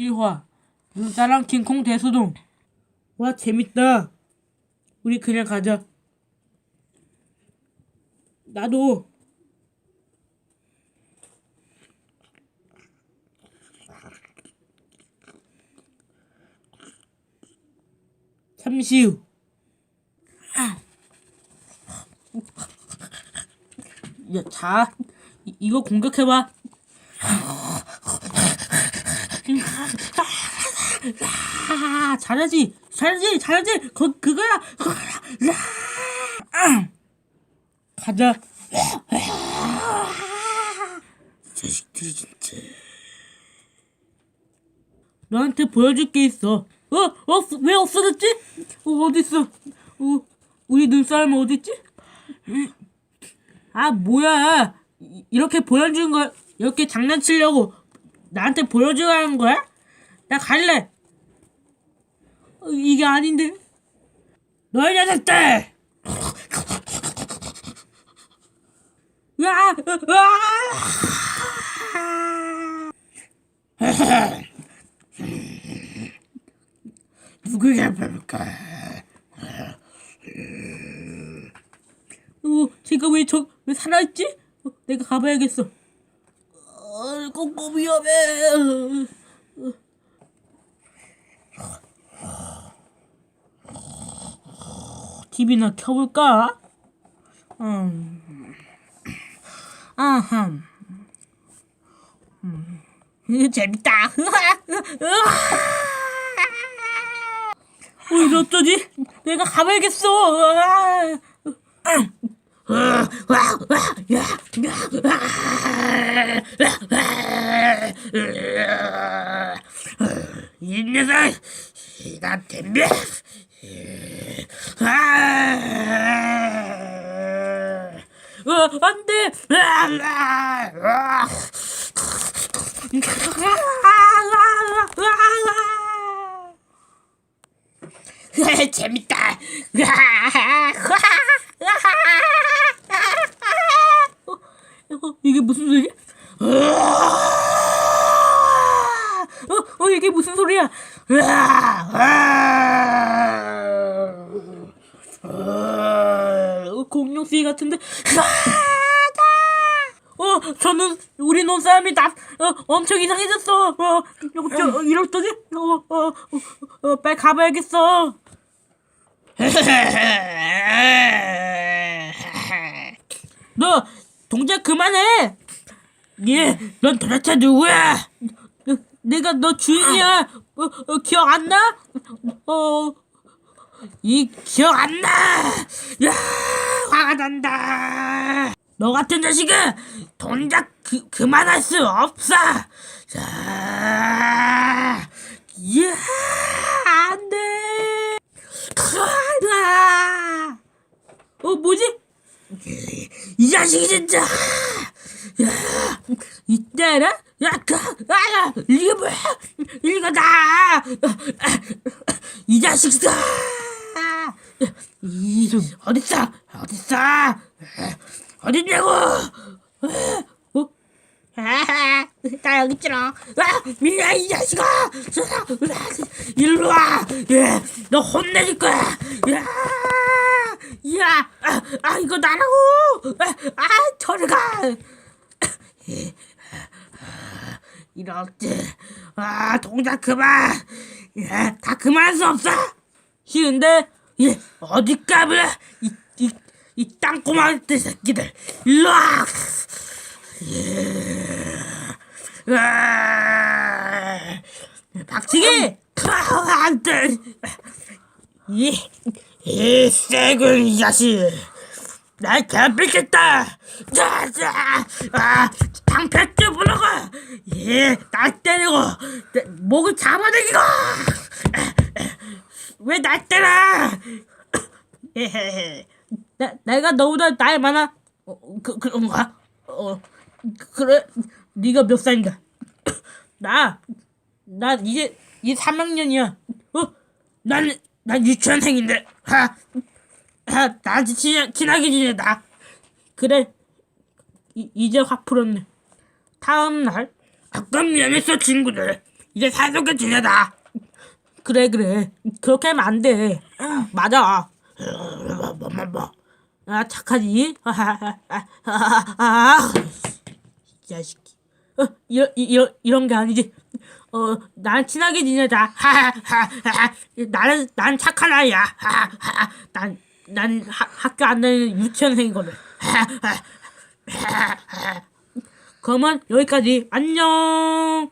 1화 눈사람 킹콩 대소동. 와 재밌다. 우리 그냥 가자. 나도. 잠시 후 야, 자, 이, 이거 공격해봐. 아, 잘하지, 잘하지, 잘하지. 그 그거야. 아, 가자. 이 자식들이 진짜. 너한테 보여줄 게 있어. 어, 어, 왜 없어졌지? 어, 어디 있어? 어, 우리 눈사람 어디 있지? 아, 뭐야? 이- 이렇게 보여주는 거, 이렇게 장난치려고 나한테 보여주라는 거야? 나 갈래. 어, 이게 아닌데. 너희 녀석들! 으아! 으아! 누구가 볼까? 어, 제가 왜 저, 왜 살아있지? 어, 내가 가봐야겠어. 어, 꽁꽁 위험해. TV나 켜볼까? 음. 아하. 음. 으, 재밌다. 어, 이거 어쩌지? 내가 가봐야겠어. 이 녀석, 나 덤벼. 어, 안 돼. 재밌다. 어, 어, 이게 무슨 소리야? 어, 어, 이게 무슨 소리야? 어, 공룡 씨 같은데. 어, 저는 우리 논 사람이 나 어, 엄청 이상해졌어. 어, 어, 저, 어, 이럴더니 어, 어, 어, 어, 빨리 가봐야겠어. 너 동작 그만해. 예, 넌 도대체 누구야? 어, 내가 너 주인이야. 어, 어, 기억 안 나? 어, 이 기억 안 나. 야, 화가 난다. 너 같은 자식은 동작 그, 그만할 수 없어. 자, 야, 안 돼. 아, 어, 뭐지? 이 자식이 진짜! 야, 이때라? 야, 그, 아, 이게 뭐야? 이거 다! 이 자식 아! 이름, 어딨어? 어딨어? 어딨냐고! 어? 아, 나 여기 있잖아. 아, 미야, 이 자식아! 일로 와! 예, 너 혼내줄 거야! 야! 야! 아, 아 이거 나라고! 아, 아 저리 가! 이럴 때, 아, 동작 그만! 예, 다 그만할 수 없어! 싫은데, 예, 어디 까불어! 이, 이, 이 땅꼬마 때 새끼들! 일로 와! 예, 아, 박치기! 아, 안 돼! 이, 이 쎄군 이 자식 날 괴롭히겠다 자, 자, 아, 방패째 불러고 예날 때리고 내 목을 잡아당기고 왜날 때려 에헤헤. 나, 내가 너보다 나이 많아 어, 그, 그런가 어, 그래 네가 몇 살인가 나, 나 이제 이제 3학년이야. 어? 난, 난 유치원생인데. 하, 하, 나한테 친, 친하게 지내다. 그래. 이, 이제 확 풀었네. 다음 날. 아까 미안했어 친구들. 이제 사이좋게 지내자. 그래 그래 그렇게 하면 안 돼. 맞아. 아 착하지. 아, 이 자식이. 어, 이런 이런 게 아니지. 어, 난 친하게 지내자. 나는 난 착한 아이야. 하하하. 난난 학교 안 다니는 유치원생이거든. 그러면 여기까지 안녕.